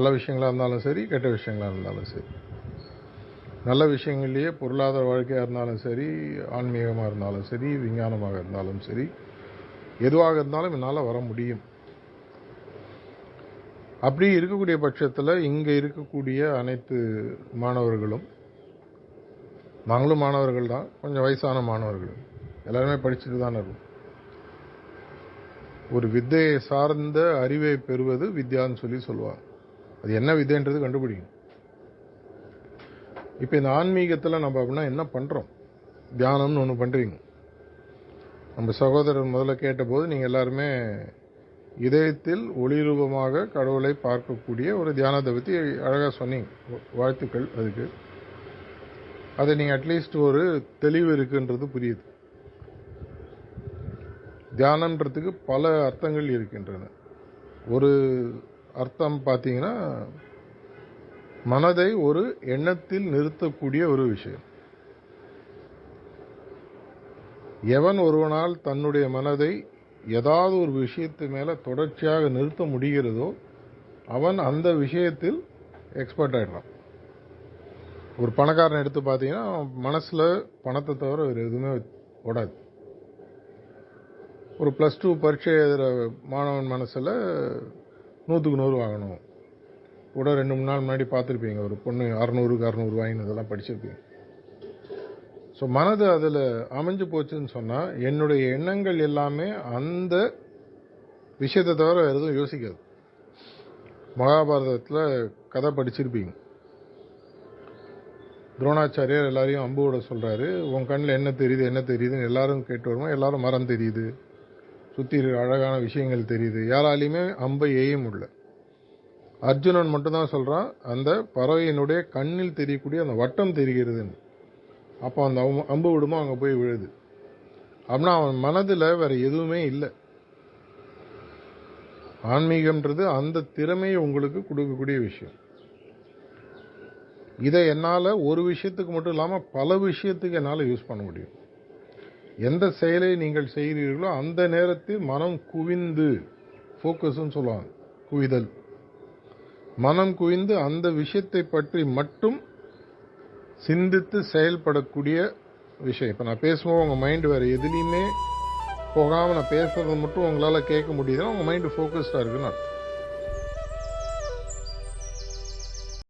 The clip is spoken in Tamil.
நல்ல விஷயங்களாக இருந்தாலும் சரி கெட்ட விஷயங்களாக இருந்தாலும் சரி. நல்ல விஷயங்கள்லேயே பொருளாதார வாழ்க்கையாக இருந்தாலும் சரி ஆன்மீகமாக இருந்தாலும் சரி விஞ்ஞானமாக இருந்தாலும் சரி எதுவாக இருந்தாலும் என்னால் வர முடியும். அப்படி இருக்கக்கூடிய பட்சத்தில் இங்கே இருக்கக்கூடிய அனைத்து மாணவர்களும் நாங்களும் மாணவர்கள் தான் கொஞ்சம் வயசான மாணவர்கள் எல்லாருமே படிச்சுட்டு தான் இருக்கும். ஒரு வித்தையை சார்ந்த அறிவை பெறுவது வித்யான்னு சொல்லி சொல்லுவாங்க. அது என்ன விதைன்றது கண்டுபிடிக்கும் இப்போ இந்த ஆன்மீகத்தில் நம்ம அப்படின்னா என்ன பண்ணுறோம் தியானம்னு ஒன்று பண்ணுறீங்க நம்ம சகோதரர் முதல்ல கேட்டபோது நீங்கள் எல்லாருமே இதயத்தில் ஒளிரூபமாக கடவுளை பார்க்கக்கூடிய ஒரு தியானத்தை பற்றி அழகாக சொன்னீங்க. வாழ்த்துக்கள் அதுக்கு. அது நீங்கள் அட்லீஸ்ட் ஒரு தெளிவு இருக்குன்றது புரியுது. தியானன்றதுக்கு பல அர்த்தங்கள் இருக்கின்றன. ஒரு அர்த்தம் பார்த்தீங்கன்னா மனதை ஒரு எண்ணத்தில் நிறுத்தக்கூடிய ஒரு விஷயம். எவன் ஒருவனால் தன்னுடைய மனதை ஏதாவது ஒரு விஷயத்து மேலே தொடர்ச்சியாக நிறுத்த முடிகிறதோ அவன் அந்த விஷயத்தில் எக்ஸ்பர்ட் ஆகிடுறான் ஒரு பணக்காரன் எடுத்து பார்த்தீங்கன்னா மனசில் பணத்தை தவிர வேறு எதுவுமே ஓடாது. ஒரு ப்ளஸ் டூ பரீட்சை எழுதுகிற மாணவன் மனசில் நூற்றுக்கு நூறு வாங்கணும். கூட ரெண்டு மூணு நாள் முன்னாடி பார்த்துருப்பீங்க. ஒரு பொண்ணு அறநூறுக்கு அறநூறு வாங்கினதெல்லாம் படிச்சிருப்பீங்க. ஸோ மனது அதில் அமைஞ்சு போச்சுன்னு சொன்னால் என்னுடைய எண்ணங்கள் எல்லாமே அந்த விஷயத்தை தவிர வேறு எதுவும் யோசிக்காது. மகாபாரதத்தில் கதை படிச்சிருப்பீங்க. துரோணாச்சாரியர் எல்லாரையும் அம்பு விட சொல்கிறாரு உன் கண்ணில் என்ன தெரியுது என்ன தெரியுதுன்னு எல்லாரும் கேட்டு வருமா எல்லாரும் மரம் தெரியுது. சுற்றி இருக்கிற அழகான விஷயங்கள் தெரியுது. யாராலையுமே அம்பை எய்ய முடியல. அர்ஜுனன் மட்டும்தான் சொல்கிறான் அந்த பறவையினுடைய கண்ணில் தெரியக்கூடிய அந்த வட்டம் தெரிகிறதுன்னு. அப்போ அந்த அம்பு- அம்பு விடுமோ அங்கே போய் விழுது. அப்படின்னா அவன் மனதில் வேறு எதுவுமே இல்லை. ஆன்மீகம்ன்றது அந்த திறமையை உங்களுக்கு கொடுக்கக்கூடிய விஷயம். இதை என்னால் ஒரு விஷயத்துக்கு மட்டும் இல்லாமல் பல விஷயத்துக்கு என்னால் யூஸ் பண்ண முடியும். எந்த செயலை நீங்கள் செய்கிறீர்களோ அந்த நேரத்தில் மனம் குவிந்து ஃபோக்கஸ்ன்னு சொல்லுவாங்க குவிதல். மனம் குவிந்து அந்த விஷயத்தை பற்றி மட்டும் சிந்தித்து செயல்படக்கூடிய விஷயம். இப்போ நான் பேசும்போது உங்கள் மைண்டு வேறு எதுலேயுமே போகாமல் நான் பேசுறது மட்டும் உங்களால் கேட்க முடியுதுன்னா உங்கள் மைண்டு ஃபோக்கஸ்டாக இருக்குன்னு அர்த்தம்.